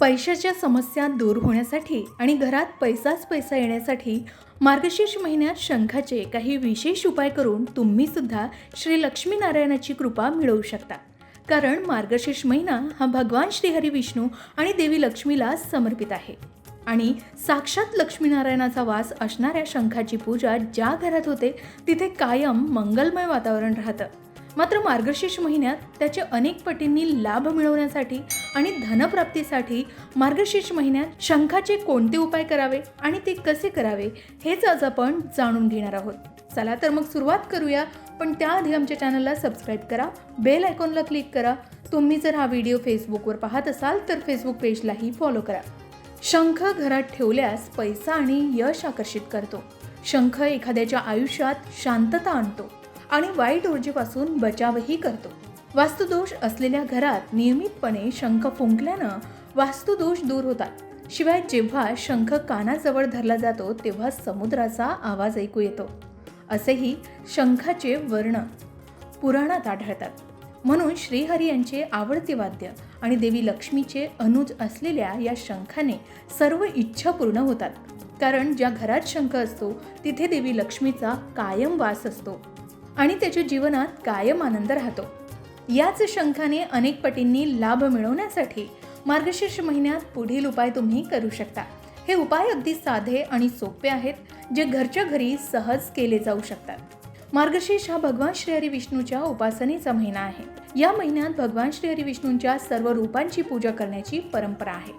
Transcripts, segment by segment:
पैशाच्या समस्या दूर होण्यासाठी आणि घरात पैसाच पैसा येण्यासाठी मार्गशीर्ष महिन्यात शंखाचे काही विशेष उपाय करून तुम्ही सुद्धा श्री लक्ष्मीनारायणाची कृपा मिळवू शकता. कारण मार्गशीर्ष महिना हा भगवान श्रीहरी विष्णू आणि देवी लक्ष्मीला समर्पित आहे. आणि साक्षात लक्ष्मीनारायणाचा वास असणाऱ्या शंखाची पूजा ज्या घरात होते तिथे कायम मंगलमय वातावरण राहतं. मात्र मार्गशीर्ष महिन्यात त्याचे अनेक पटींनी लाभ मिळवण्यासाठी आणि धनप्राप्तीसाठी मार्गशीर्ष महिन्यात शंखाचे कोणते उपाय करावे आणि ते कसे करावे हेच आज आपण जाणून घेणार आहोत. चला तर मग सुरुवात करूया पण त्याआधी आमच्या चॅनलला सबस्क्राईब करा बेल आयकॉनला क्लिक करा. तुम्ही जर हा व्हिडिओ फेसबुकवर पाहत असाल तर फेसबुक पेजलाही फॉलो करा. शंख घरात ठेवल्यास पैसा आणि यश आकर्षित करतो. शंख एखाद्याच्या आयुष्यात शांतता आणतो. आणि वाईट ऊर्जेपासून बचावही करतो. वास्तुदोष असलेल्या घरात नियमितपणे शंख फुंकल्यानं वास्तुदोष दूर होतात. शिवाय जेव्हा शंख कानाजवळ धरला जातो तेव्हा समुद्राचा आवाज ऐकू येतो. असेही शंखाचे वर्ण पुराणात आढळतात. म्हणून श्रीहरी यांचे आवडते वाद्य आणि देवी लक्ष्मीचे अनुज असलेल्या या शंखाने सर्व इच्छा पूर्ण होतात. कारण ज्या घरात शंख असतो तिथे देवी लक्ष्मीचा कायम वास असतो. आणि त्याच्या जीवनात कायम आनंद राहतो. याच शंखाने अनेक पटींनी लाभ मिळवण्यासाठी मार्गशीर्ष महिन्यात पुढील उपाय तुम्ही करू शकता. हे उपाय अगदी साधे आणि सोपे आहेत जे घरच्या घरी सहज केले जाऊ शकतात. मार्गशीर्ष हा भगवान श्रीहरी विष्णूच्या उपासनेचा महिना आहे. या महिन्यात भगवान श्रीहरी विष्णूंच्या सर्व रूपांची पूजा करण्याची परंपरा आहे.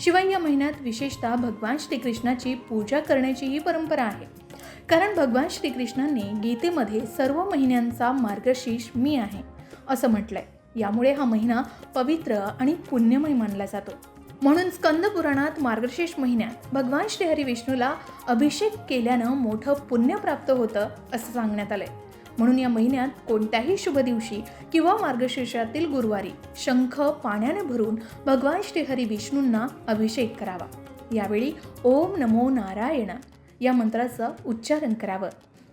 शिवाय या महिन्यात विशेषतः भगवान श्रीकृष्णाची पूजा करण्याची ही परंपरा आहे. कारण भगवान श्रीकृष्णांनी गीतेमध्ये सर्व महिन्यांचा मार्गशीर्ष मी आहे असं म्हटलंय. यामुळे हा महिना पवित्र आणि पुण्यमय मानला जातो. म्हणून स्कंद पुराणात मार्गशीर्ष महिन्यात भगवान श्रीहरी विष्णूला अभिषेक केल्यानं मोठं पुण्य प्राप्त होतं असं सांगण्यात आलंय. म्हणून या महिन्यात कोणत्याही शुभ दिवशी किंवा मार्गशीर्षातील गुरुवारी शंख पाण्याने भरून भगवान श्रीहरी विष्णूंना अभिषेक करावा. यावेळी ओम नमो नारायण या मंत्राचं उच्चारण करावं.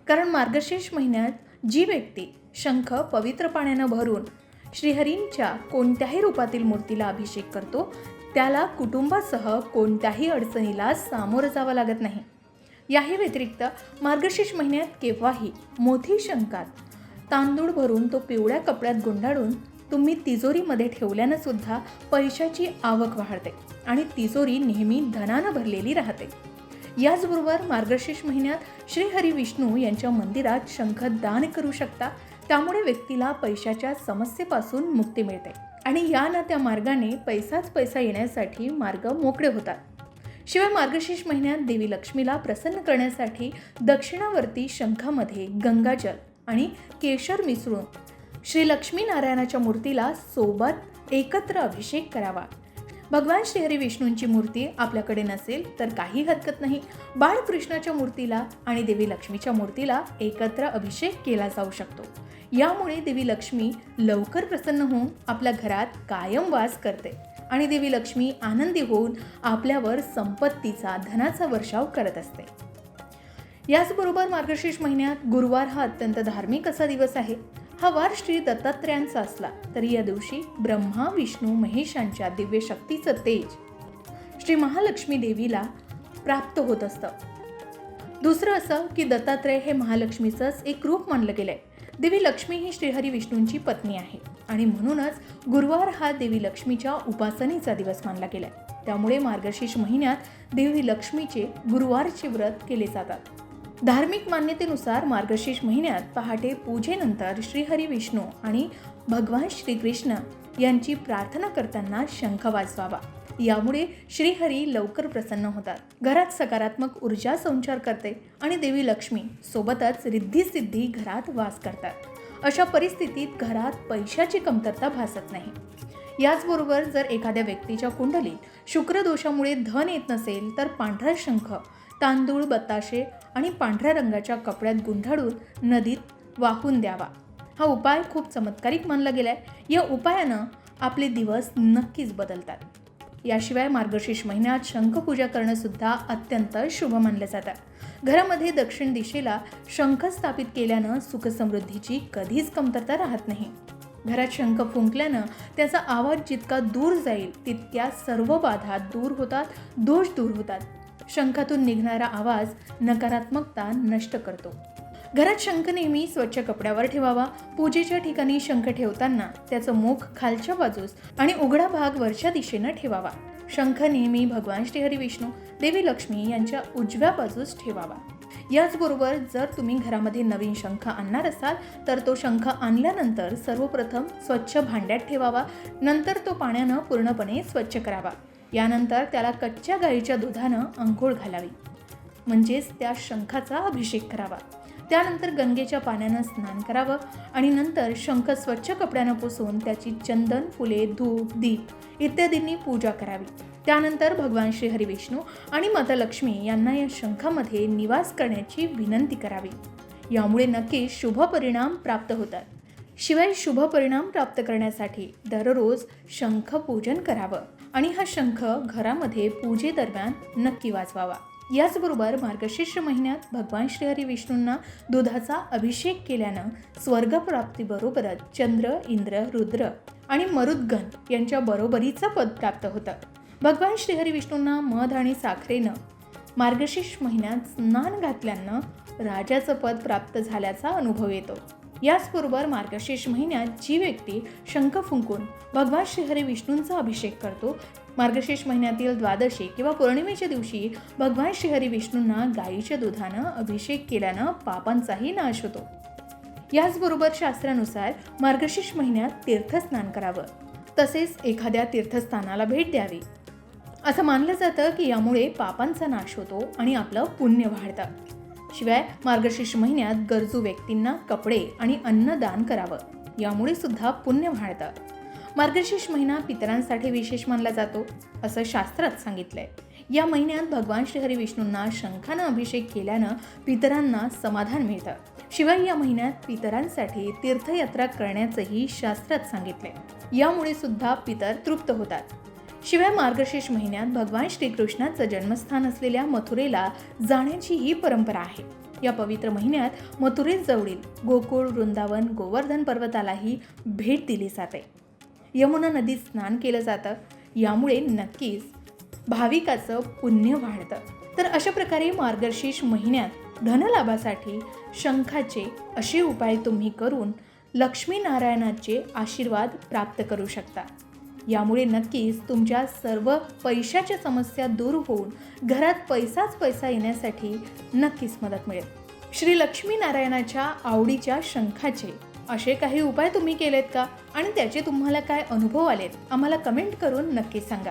कारण मार्गशीर्ष महिन्यात जी व्यक्ती शंख पवित्र पाण्यानं भरून श्रीहरींच्या कोणत्याही रूपातील मूर्तीला अभिषेक करतो त्याला कुटुंबासह कोणत्याही अडचणीला सामोरं जावं लागत नाही. याही व्यतिरिक्त मार्गशीर्ष महिन्यात केव्हाही मोठी शंकात तांदूळ भरून तो पिवळ्या कपड्यात गुंडाळून तुम्ही तिजोरीमध्ये ठेवल्यानं सुद्धा पैशाची आवक वाढते आणि तिजोरी नेहमी धनानं भरलेली राहते. याचबरोबर मार्गशीर्ष महिन्यात श्रीहरी विष्णू यांच्या मंदिरात शंख दान करू शकता. त्यामुळे व्यक्तीला पैशाच्या समस्येपासून मुक्ती मिळते. आणि या ना त्या मार्गाने पैसाच पैसा येण्यासाठी मार्ग मोकळे होतात. शिवाय मार्गशीर्ष महिन्यात देवी लक्ष्मीला प्रसन्न करण्यासाठी दक्षिणावर्ती शंखामध्ये गंगाजल आणि केशर मिसळून श्री लक्ष्मीनारायणाच्या मूर्तीला सोबत एकत्र अभिषेक करावा. भगवान श्रीहरी विष्णूंची मूर्ती आपल्याकडे नसेल तर काही हरकत नाही. बाळकृष्णाच्या मूर्तीला आणि देवी लक्ष्मीच्या मूर्तीला एकत्र अभिषेक केला जाऊ शकतो. यामुळे देवी लक्ष्मी लवकर प्रसन्न होऊन आपल्या घरात कायम वास करते आणि देवी लक्ष्मी आनंदी होऊन आपल्यावर संपत्तीचा धनाचा वर्षाव करत असते. याचबरोबर मार्गशीर्ष महिन्यात गुरुवार हा अत्यंत धार्मिक असा दिवस आहे. हा वार श्री दत्तात्रयांचा असला तरी या दिवशी ब्रह्मा विष्णू महेशांच्या दिव्य शक्तीचं तेज श्री महालक्ष्मी देवीला प्राप्त होत असतं. दुसरं असं की दत्तात्रय हे महालक्ष्मीचंच एक रूप मानलं गेलंय. देवी लक्ष्मी ही श्रीहरी विष्णूंची पत्नी आहे आणि म्हणूनच गुरुवार हा देवी लक्ष्मीच्या उपासनेचा दिवस मानला गेलाय. त्यामुळे मार्गशीर्ष महिन्यात देवी लक्ष्मीचे गुरुवारचे व्रत केले जातात. धार्मिक मान्यतेनुसार मार्गशीर्ष महिन्यात पहाटे पूजेनंतर श्रीहरी विष्णू आणि भगवान श्रीकृष्ण यांची प्रार्थना करताना शंख वाजवावा. यामुळे श्रीहरी लवकर प्रसन्न होतात. घरात सकारात्मक ऊर्जा संचार करते आणि देवी लक्ष्मी सोबतच रिद्धी सिद्धी घरात वास करतात. अशा परिस्थितीत घरात पैशाची कमतरता भासत नाही. याचबरोबर जर एखाद्या व्यक्तीच्या कुंडलीत शुक्रदोषामुळे धन येत नसेल तर पांढरा शंख तांदूळ बताशे आणि पांढऱ्या रंगाच्या कपड्यात गुंधाळून नदीत वाहून द्यावा. हा उपाय खूप चमत्कारिक मानला गेला आहे या उपायानं आपले दिवस नक्कीच बदलतात. याशिवाय मार्गशीर्ष महिन्यात शंखपूजा करणंसुद्धा अत्यंत शुभ मानलं जातं. घरामध्ये दक्षिण दिशेला शंख स्थापित केल्यानं सुखसमृद्धीची कधीच कमतरता राहत नाही. घरात शंख फुंकल्यानं त्याचा आवाज जितका दूर जाईल तितक्या सर्व बाधा दूर होतात दोष दूर होतात. शंखातून निघणारा आवाज नकारात्मकता नष्ट करतो. घरात शंख नेहमी स्वच्छ कपड्यावर ठेवावा. पूजेच्या ठिकाणी शंख ठेवताना त्याचं मुख खालच्या बाजूस आणि उघडा भाग वरच्या दिशेनं ठेवावा. शंख नेहमी भगवान श्रीहरी विष्णू देवी लक्ष्मी यांच्या उजव्या बाजूस ठेवावा. याचबरोबर जर तुम्ही घरामध्ये नवीन शंख आणणार असाल तर तो शंख आणल्यानंतर सर्वप्रथम स्वच्छ भांड्यात ठेवावा. नंतर तो पाण्यानं पूर्णपणे स्वच्छ करावा. यानंतर त्याला कच्च्या गाईच्या दुधानं अंघोळ घालावी. म्हणजेच त्या शंखाचा अभिषेक करावा. त्यानंतर गंगेच्या पाण्यानं स्नान करावं आणि नंतर शंख स्वच्छ कपड्यानं पुसून त्याची चंदन फुले धूप दीप इत्यादींनी पूजा करावी. त्यानंतर भगवान श्री हरिविष्णू आणि माता लक्ष्मी यांना या शंखामध्ये निवास करण्याची विनंती करावी. यामुळे नक्कीच शुभ परिणाम प्राप्त होतात. शिवाय शुभ परिणाम प्राप्त करण्यासाठी दररोज शंख पूजन करावं. आणि हा शंख घरामध्ये पूजेदरम्यान नक्की वाजवावा. याचबरोबर मार्गशीर्ष महिन्यात भगवान श्रीहरी विष्णूंना दुधाचा अभिषेक केल्यानं स्वर्गप्राप्तीबरोबरच चंद्र इंद्र रुद्र आणि मरुद्गण यांच्या बरोबरीचं पद प्राप्त होतं. भगवान श्रीहरी विष्णूंना मध आणि साखरेनं मार्गशीर्ष महिन्यात स्नान घातल्यानं राजाचं पद प्राप्त झाल्याचा अनुभव येतो. याचबरोबर मार्गशीर्ष महिन्यात जी व्यक्ती शंख फुंकून भगवान श्रीहरी विष्णूंचा अभिषेक करतो मार्गशीर्ष महिन्यातील द्वादशी किंवा पौर्णिमेच्या दिवशी भगवान श्रीहरी विष्णूंना गायीच्या दुधानं अभिषेक केल्यानं पापांचाही नाश होतो. याचबरोबर शास्त्रानुसार मार्गशीर्ष महिन्यात तीर्थस्नान करावं तसेच एखाद्या तीर्थस्थानाला भेट द्यावी. असं मानलं जातं की यामुळे पापांचा नाश होतो आणि आपलं पुण्य वाढतं. शिवाय मार्गशीर्ष महिन्यात गरजू व्यक्तींना कपडे आणि अन्न दान करावं. यामुळे सुद्धा पुण्य वाढतं. मार्गशीर्ष महिना पितरांसाठी विशेष मानला जातो असं शास्त्रात सांगितलंय. या महिन्यात भगवान श्रीहरी विष्णूंना शंखानं अभिषेक केल्यानं पितरांना समाधान मिळतं. शिवाय या महिन्यात पितरांसाठी तीर्थयात्रा करण्याचंही शास्त्रात सांगितलंय. यामुळे सुद्धा पितर तृप्त होतात. शिवाय मार्गशीर्ष महिन्यात भगवान श्रीकृष्णाचं जन्मस्थान असलेल्या मथुरेला जाण्याची ही परंपरा आहे. या पवित्र महिन्यात मथुरेत जवळील गोकुळ वृंदावन गोवर्धन पर्वतालाही भेट दिली जाते. यमुना नदीत स्नान केलं जातं. यामुळे नक्कीच भाविकाचं पुण्य वाढतं. तर अशा प्रकारे मार्गशीर्ष महिन्यात धनलाभासाठी शंखाचे असे उपाय तुम्ही करून लक्ष्मीनारायणाचे आशीर्वाद प्राप्त करू शकता. यामुळे नक्कीच तुमच्या सर्व पैशाच्या समस्या दूर होऊन घरात पैसाच पैसा येण्यासाठी नक्कीच मदत मिळेल. श्री लक्ष्मीनारायणाच्या आवडीच्या शंखाचे असे काही उपाय तुम्ही केलेत का? आणि त्याचे तुम्हाला काय अनुभव आलेत? आम्हाला कमेंट करून नक्की सांगा.